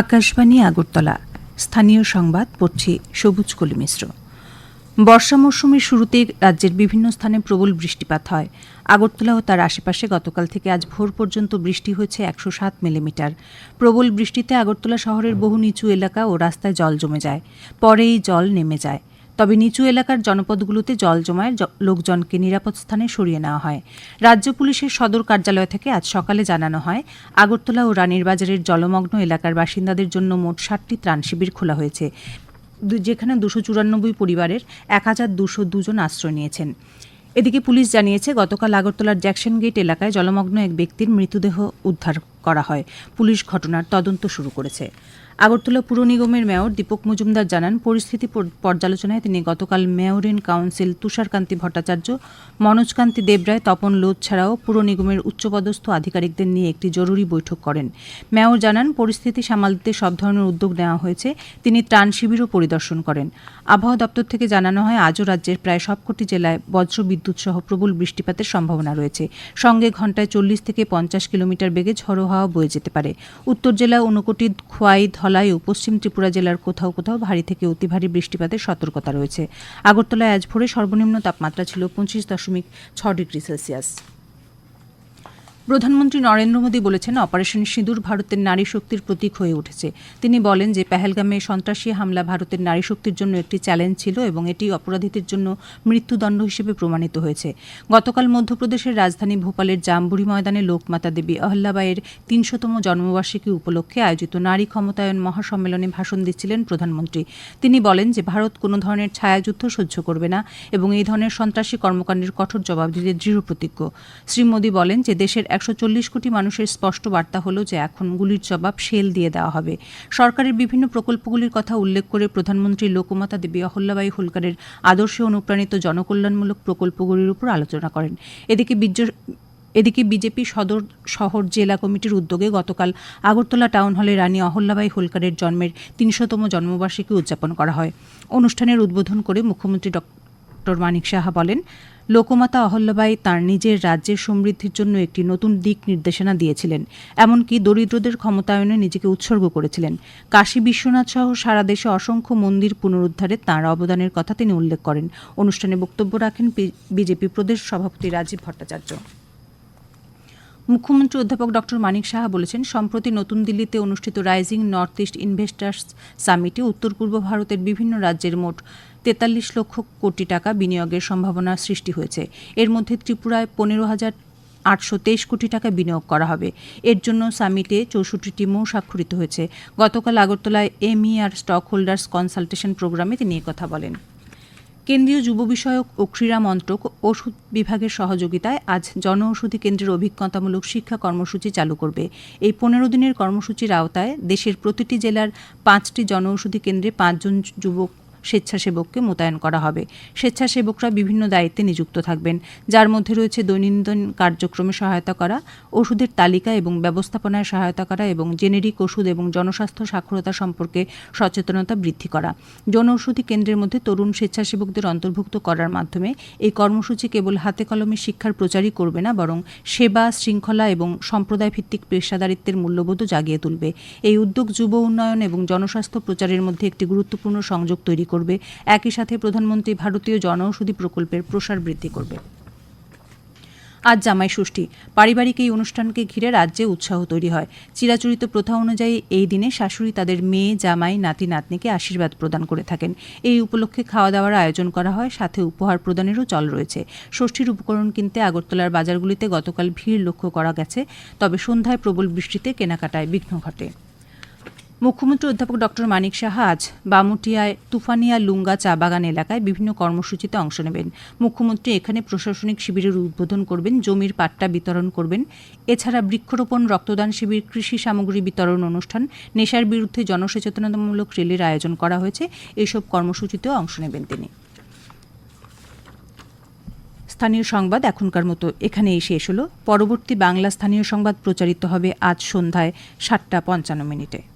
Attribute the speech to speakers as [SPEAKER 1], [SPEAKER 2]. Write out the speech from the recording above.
[SPEAKER 1] আকাশবাণী আগরতলা। স্থানীয় সংবাদ, পড়ছি সবুজ কলি মিশ্র। বর্ষা মৌসুমের শুরুতে রাজ্যের বিভিন্ন স্থানে প্রবল বৃষ্টিপাত হয়। আগরতলা ও তার আশেপাশে গতকাল থেকে আজ ভোর পর্যন্ত বৃষ্টি হয়েছে একশো সাত মিলিমিটার। প্রবল বৃষ্টিতে আগরতলা শহরের বহু নিচু এলাকা ও রাস্তায় জল জমে যায়। পরে এই জল নেমে যায়। তবে নিচু এলাকার জনপদগুলোতে জল জমায় লোকজনকে নিরাপদ স্থানে সরিয়ে নেওয়া হয়। রাজ্য পুলিশের সদর কার্যালয় থেকে আজ সকালে জানানো হয়, আগরতলা ও রানীর বাজারের জলমগ্ন এলাকার বাসিন্দাদের জন্য মোট ষাটটি ত্রাণ শিবির খোলা হয়েছে যেখানে দুশো চুরানব্বই পরিবারের এক হাজার দুশো দুজন আশ্রয় নিয়েছেন। এদিকে পুলিশ জানিয়েছে, গতকাল আগরতলার জ্যাকসন গেট এলাকায় জলমগ্ন এক ব্যক্তির মৃতদেহ উদ্ধার করা হয়। পুলিশ ঘটনার তদন্ত শুরু করেছে। আগরতলা পুর নিগমের মেয়র দীপক মজুমদার জানান, পরিস্থিতি পর- পর্যালোচনায় তিনি গতকাল mayor in council Tusharkanti Bhattacharya, Manojkanti Debroy, Tapan Lodh ছাড়াও পুর নিগমের উচ্চপদস্থ আধিকারিকদের নিয়ে একটি জরুরি বৈঠক করেন। মেয়র জানান, পরিস্থিতি সামাল দিতে সব ধরনের উদ্যোগ নেওয়া হয়েছে, তিনি ত্রাণ শিবিরও পরিদর্শন করেন। আবহাওয়া দপ্তর থেকে জানানো হয়, আজও রাজ্যের প্রায় সবকটি জেলায় বজ্র বিদ্যুৎ সহ প্রবল বৃষ্টিপাতের সম্ভাবনা রয়েছে। সঙ্গে ঘন্টায় চল্লিশ থেকে পঞ্চাশ কিলোমিটার বেগে ঝড়ো হাওয়া বয়ে যেতে পারে। উত্তর জেলা ঊনকোটি খোয়াই ধলাই ও পশ্চিম ত্রিপুরা জেলার কোথাও কোথাও ভারী থেকে অতি ভারী বৃষ্টিপাতের সতর্কতা রয়েছে। আগরতলায় আজ ভোরে সর্বনিম্ন তাপমাত্রা ছিল পঁচিশ দশমিক ছ ডিগ্রি সেলসিয়াস। প্রধানমন্ত্রী নরেন্দ্র মোদী বলেছেন, অপারেশন সিঁদুর ভারতের নারী শক্তির প্রতীক হয়ে উঠেছে। তিনি বলেন যে, পেহেলগামে সন্ত্রাসী হামলা ভারতের নারী শক্তির জন্য একটি চ্যালেঞ্জ ছিল এবং এটি অপরাধীদের জন্য মৃত্যুদণ্ড হিসেবে প্রমাণিত হয়েছে। গতকাল মধ্যপ্রদেশের রাজধানী ভোপালের জামবুড়ি ময়দানে লোকমাতা দেবী অহল্যাবাইয়ের তিনশোতম জন্মবার্ষিকী উপলক্ষে আয়োজিত নারী ক্ষমতায়ন মহাসম্মেলনে ভাষণ দিচ্ছিলেন প্রধানমন্ত্রী। তিনি বলেন যে, ভারত কোনো ধরনের ছায়াযুদ্ধ সহ্য করবে না এবং এই ধরনের সন্ত্রাসী কর্মকাণ্ডের কঠোর জবাব দিতে দৃঢ় প্রতিজ্ঞ শ্রী মোদী বলেন যে, দেশের একশো চল্লিশ কোটি মানুষের স্পষ্ট বার্তা হলো যে এখন গুলির জবাব শেল দিয়ে দেওয়া হবে। সরকারের বিভিন্ন প্রকল্পগুলির কথা উল্লেখ করে প্রধানমন্ত্রী লোকমাতা দেবী অহল্যাবাই হোলকারের আদর্শে অনুপ্রাণিত জনকল্যাণমূলক প্রকল্পগুলির উপর আলোচনা করেন। এদিকে এদিকে বিজেপি সদর শহর জেলা কমিটির উদ্যোগে গতকাল আগরতলা টাউন হলে রানী অহল্যাবাই হোলকারের জন্মের তিনশোতম জন্মবার্ষিকী উদযাপন করা হয়। অনুষ্ঠানের উদ্বোধন করে মুখ্যমন্ত্রী ডক্টর মানিক সাহা বলেন, লোকমাতা অহল্যাবাই তাঁর নিজের রাজ্যের সমৃদ্ধির জন্য একটি নতুন দিক নির্দেশনা দিয়েছিলেন, এমনকি দরিদ্রদের ক্ষমতায়নে নিজেকে উৎসর্গ করেছিলেন। কাশী বিশ্বনাথ সহ সারা দেশে অসংখ্য মন্দির পুনরুদ্ধারে তাঁর অবদানের কথা তিনি উল্লেখ করেন। অনুষ্ঠানে বক্তব্য রাখেন বিজেপি প্রদেশ সভাপতি রাজীব ভট্টাচার্য। মুখ্যমন্ত্রী অধ্যাপক ডক্টর মানিক সাহা বলেছেন, সম্প্রতি নতুন দিল্লিতে অনুষ্ঠিত রাইজিং নর্থ ইস্ট ইনভেস্টার্স সামিটে উত্তর পূর্ব ভারতের বিভিন্ন রাজ্যের মোট তেতাল্লিশ লক্ষ কোটি টাকা বিনিয়োগের সম্ভাবনা সৃষ্টি হয়েছে। এর মধ্যে ত্রিপুরায় পনেরো হাজার আটশো তেইশ কোটি টাকা বিনিয়োগ করা হবে। এর জন্য সামিটে চৌষট্টিটি মৌ স্বাক্ষরিত হয়েছে। গতকাল আগরতলায় এমই আর স্টক হোল্ডার্স কনসালটেশন প্রোগ্রামে তিনি কথা বলেন। কেন্দ্রীয় যুব বিষয়ক ও ক্রীড়া মন্ত্রক ওষুধ বিভাগের সহযোগিতায় আজ জনঔষধি কেন্দ্রের অভিজ্ঞতামূলক শিক্ষা কর্মসূচি চালু করবে। এই পনেরো দিনের কর্মসূচির আওতায় দেশের প্রতিটি জেলার পাঁচটি জনঔষধি কেন্দ্রে পাঁচজন যুবক স্বেচ্ছাসেবককে মোতায়েন করা হবে। স্বেচ্ছাসেবকরা বিভিন্ন দায়িত্বে নিযুক্ত থাকবেন, যার মধ্যে রয়েছে দৈনন্দিন কার্যক্রমে সহায়তা করা, ওষুধের তালিকা এবং ব্যবস্থাপনায় সহায়তা করা এবং জেনেরিক ওষুধ এবং জনস্বাস্থ্য সাক্ষরতা সম্পর্কে সচেতনতা বৃদ্ধি করা। জনঔষধি কেন্দ্রের মধ্যে তরুণ স্বেচ্ছাসেবকদের অন্তর্ভুক্ত করার মাধ্যমে এই কর্মসূচি কেবল হাতে কলমে শিক্ষার প্রচারই করবে না, বরং সেবা, শৃঙ্খলা এবং সম্প্রদায় ভিত্তিক পেশাদারিত্বের মূল্যবোধও জাগিয়ে তুলবে। এই উদ্যোগ যুব উন্নয়ন এবং জনস্বাস্থ্য প্রচারের মধ্যে একটি গুরুত্বপূর্ণ সংযোগ তৈরি করবে। একই সাথে প্রধানমন্ত্রী ভারতীয় জনঔষধি প্রকল্পের প্রসার বৃদ্ধি করবে। আজ জামাই ষষ্ঠী। পারিবারিক এই অনুষ্ঠানকে ঘিরে রাজ্যে উৎসাহ তৈরি হয়। চিরাচরিত প্রথা অনুযায়ী এই দিনে শাশুড়ি তাদের মেয়ে, জামাই, নাতি, নাতনিকে আশীর্বাদ প্রদান করে থাকেন। এই উপলক্ষে খাওয়া দাওয়ার আয়োজন করা হয়, সাথে উপহার প্রদানেরও চল রয়েছে। ষষ্ঠীর উপকরণ কিনতে আগরতলার বাজারগুলিতে গতকাল ভিড় লক্ষ্য করা গেছে, তবে সন্ধ্যায় প্রবল বৃষ্টিতে কেনাকাটায় বিঘ্ন ঘটে। মুখ্যমন্ত্রী অধ্যাপক ডক্টর মানিক সাহা আজ বামুটিয়ায় তুফানিয়া লুঙ্গা চা বাগান এলাকায় বিভিন্ন কর্মসূচিতে অংশ নেবেন। মুখ্যমন্ত্রী এখানে প্রশাসনিক শিবিরের উদ্বোধন করবেন, জমির পাট্টা বিতরণ করবেন। এছাড়া বৃক্ষরোপণ, রক্তদান শিবির, কৃষি সামগ্রী বিতরণ অনুষ্ঠান, নেশার বিরুদ্ধে জনসচেতনতামূলক র্যালির আয়োজন করা হয়েছে। এসব কর্মসূচিতেও অংশ নেবেন তিনি। স্থানীয় সংবাদ এখনকার মতো এখানেই শেষ হলো। পরবর্তী বাংলা স্থানীয় সংবাদ প্রচারিত হবে আজ সন্ধ্যায় সাতটা পঞ্চান্ন মিনিটে।